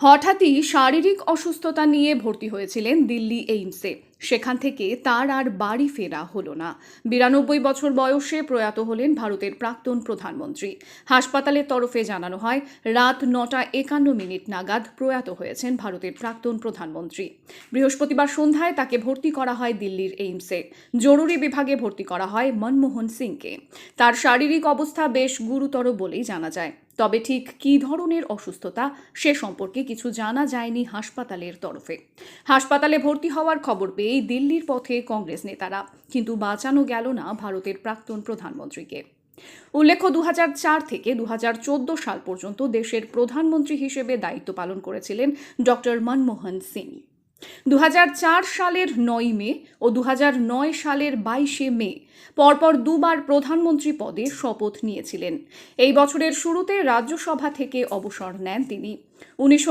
হঠাৎই শারীরিক অসুস্থতা নিয়ে ভর্তি হয়েছিলেন দিল্লি এইমসে। সেখান থেকে তার আর বাড়ি ফেরা হলো না। বিরানব্বই বছর বয়সে প্রয়াত হলেন ভারতের প্রাক্তন প্রধানমন্ত্রী। হাসপাতালের তরফে জানানো হয়, রাত নটা একান্ন মিনিট নাগাদ প্রয়াত হয়েছেন ভারতের প্রাক্তন প্রধানমন্ত্রী। বৃহস্পতিবার সন্ধ্যায় তাকে ভর্তি করা হয় দিল্লির এইমসে। জরুরি বিভাগে ভর্তি করা হয় মনমোহন সিংকে। তার শারীরিক অবস্থা বেশ গুরুতর বলেই জানা যায়। তবে ঠিক কী ধরনের অসুস্থতা সে সম্পর্কে কিছু জানা যায়নি হাসপাতালের তরফে। হাসপাতালে ভর্তি হওয়ার খবর পেয়েই দিল্লির পথে কংগ্রেস নেতারা, কিন্তু বাঁচানো গেল না ভারতের প্রাক্তন প্রধানমন্ত্রীকে। উল্লেখ্য দু থেকে দু সাল পর্যন্ত দেশের প্রধানমন্ত্রী হিসেবে দায়িত্ব পালন করেছিলেন ডক্টর মনমোহন সিং দু হাজার চার সালের নয় মে ও দু হাজার নয় সালের বাইশে মে পরপর দুবার প্রধানমন্ত্রী পদে শপথ নিয়েছিলেন। এই বছরের শুরুতে রাজ্যসভা থেকে অবসর নেন তিনি। উনিশশো